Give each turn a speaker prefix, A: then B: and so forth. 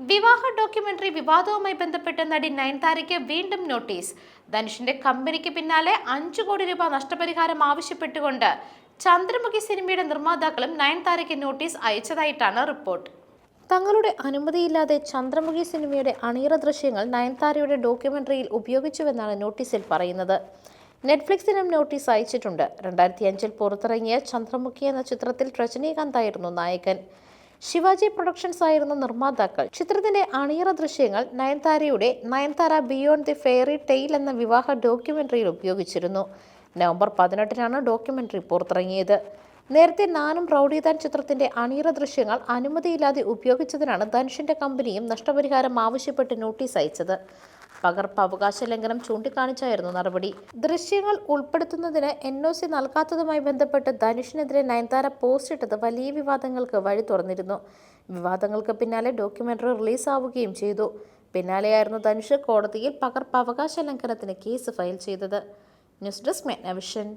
A: വിവാഹ ഡോക്യുമെന്ററി വിവാദവുമായി ബന്ധപ്പെട്ട് നടി നയൻതാരയ്ക്ക് വീണ്ടും നോട്ടീസ്. ധനുഷിന്റെ കമ്പനിക്ക് പിന്നാലെ അഞ്ചു കോടി രൂപ നഷ്ടപരിഹാരം ആവശ്യപ്പെട്ടുകൊണ്ട് ചന്ദ്രമുഖി സിനിമയുടെ നിർമ്മാതാക്കളും നയൻതാരയ്ക്ക് നോട്ടീസ് അയച്ചതായിട്ടാണ് റിപ്പോർട്ട്. തങ്ങളുടെ അനുമതിയില്ലാതെ ചന്ദ്രമുഖി സിനിമയുടെ അണിയറ ദൃശ്യങ്ങൾ നയൻതാരയുടെ ഡോക്യുമെന്ററിയിൽ ഉപയോഗിച്ചുവെന്നാണ് നോട്ടീസിൽ പറയുന്നത്. നെറ്റ്ഫ്ലിക്സിനും നോട്ടീസ് അയച്ചിട്ടുണ്ട്. രണ്ടായിരത്തി അഞ്ചിൽ പുറത്തിറങ്ങിയ ചന്ദ്രമുഖി എന്ന ചിത്രത്തിൽ രജനീകാന്ത് ആയിരുന്നു നായകൻ. ശിവാജി പ്രൊഡക്ഷൻസ് ആയിരുന്ന നിർമ്മാതാക്കൾ. ചിത്രത്തിന്റെ അണിയറ ദൃശ്യങ്ങൾ നയൻതാരയുടെ Nayanthara beyond the fairy tale എന്ന വിവാഹ ഡോക്യുമെന്ററിയിൽ ഉപയോഗിച്ചിരുന്നു. നവംബർ പതിനെട്ടിനാണ് ഡോക്യുമെന്ററി പുറത്തിറങ്ങിയത്. നേരത്തെ നാനും റൌഡിതാൻ ചിത്രത്തിന്റെ അണിയറ ദൃശ്യങ്ങൾ അനുമതിയില്ലാതെ ഉപയോഗിച്ചതിനാണ് ധനുഷിന്റെ കമ്പനിയും നഷ്ടപരിഹാരം ആവശ്യപ്പെട്ട് നോട്ടീസ് അയച്ചത്. പകർപ്പ് അവകാശ ലംഘനം ചൂണ്ടിക്കാണിച്ചായിരുന്നു നടപടി. ദൃശ്യങ്ങൾ ഉൾപ്പെടുത്തുന്നതിന് എൻ ഒ സി നൽകാത്തതുമായി ബന്ധപ്പെട്ട് ധനുഷിനെതിരെ നയൻതാര പോസ്റ്റ് ഇട്ടത് വലിയ വിവാദങ്ങൾക്ക് വഴി തുറന്നിരുന്നു. വിവാദങ്ങൾക്ക് പിന്നാലെ ഡോക്യുമെന്ററി റിലീസാവുകയും ചെയ്തു. പിന്നാലെയായിരുന്നു ധനുഷ് കോടതിയിൽ പകർപ്പ് അവകാശ ലംഘനത്തിന് കേസ് ഫയൽ ചെയ്തത്. News desk Magnavision